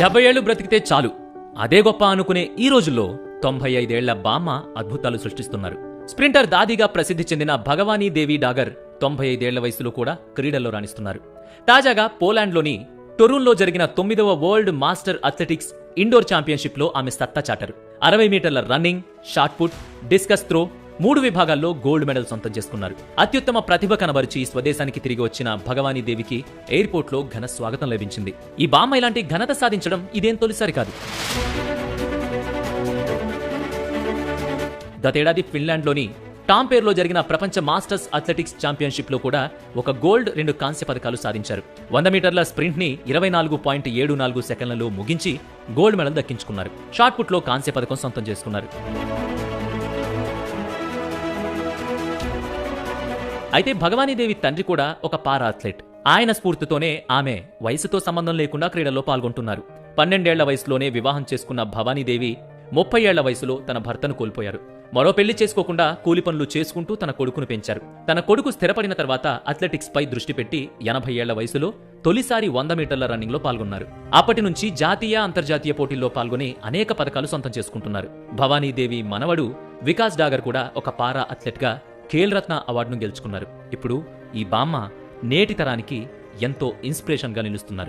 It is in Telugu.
డెబ్బై ఏళ్ళు బ్రతికితే చాలు. అదే గొప్ప అనుకునే ఈ రోజుల్లో తొంభై ఐదేళ్ళ బామ్మ అద్భుతాలు సృష్టిస్తున్నారు. స్ప్రింటర్ దాదిగా ప్రసిద్ధి చెందిన భగవానీ దేవి డాగర్ తొంభై ఐదేళ్ళ వయసులో కూడా క్రీడల్లో రాణిస్తున్నారు. తాజాగా పోలాండ్లోని టొరూన్లో జరిగిన తొమ్మిదవ వరల్డ్ మాస్టర్ అథ్లెటిక్స్ ఇండోర్ ఛాంపియన్షిప్లో ఆమె సత్తా చాటారు. అరవై మీటర్ల running shot put discus throw మూడు విభాగాల్లో గోల్డ్ మెడల్ సొంతం చేసుకున్నారు. అత్యుత్తమ ప్రతిభ కనబరిచి స్వదేశానికి తిరిగి వచ్చిన భగవానీ దేవికి ఎయిర్పోర్ట్లో ఘన స్వాగతం లభించింది. ఈ బామ్మ ఇలాంటి ఘనత సాధించడం ఇదేం తొలిసారి కాదు. గతేడాది ఫిన్లాండ్లోని టాంపేర్లో జరిగిన ప్రపంచ మాస్టర్స్ అథ్లెటిక్స్ ఛాంపియన్షిప్లో కూడా ఒక గోల్డ్ రెండు కాంస్య పథకాలు సాధించారు. వంద మీటర్ల స్ప్రింట్ని ఇరవై నాలుగు పాయింట్ ఏడు నాలుగు సెకండ్లలో ముగించి గోల్డ్ మెడల్ దక్కించుకున్నారు. షాట్ పుట్లో కాంస్య పథకం సొంతం చేసుకున్నారు. అయితే భగవానీదేవి తండ్రి కూడా ఒక పారా అథ్లెట్ ఆయన స్ఫూర్తితోనే ఆమె వయసుతో సంబంధం లేకుండా క్రీడల్లో పాల్గొంటున్నారు. పన్నెండేళ్ళ వయసులోనే వివాహం చేసుకున్న భవానీదేవి ముప్పై ఏళ్ళ వయసులో తన భర్తను కోల్పోయారు. మరో పెళ్ళి చేసుకోకుండా కూలి పనులు చేసుకుంటూ తన కొడుకును పెంచారు. తన కొడుకు స్థిరపడిన తర్వాత అథ్లెటిక్స్ పై దృష్టి పెట్టి ఎనభై ఏళ్ళ వయసులో తొలిసారి వంద మీటర్ల రన్నింగ్లో పాల్గొన్నారు. అప్పటి నుంచి జాతీయ అంతర్జాతీయ పోటీల్లో పాల్గొని అనేక పథకాలు సొంతం చేసుకుంటున్నారు. భవానీదేవి మనవడు వికాస్ డాగర్ కూడా ఒక పారా అథ్లెట్ ఖేల్రత్న ఖేల్ రత్న అవార్డును గెలుచుకున్నారు. ఇప్పుడు ఈ బామ్మ నేటి తరానికి ఎంతో ఇన్స్పిరేషన్గా నిలుస్తున్నారు.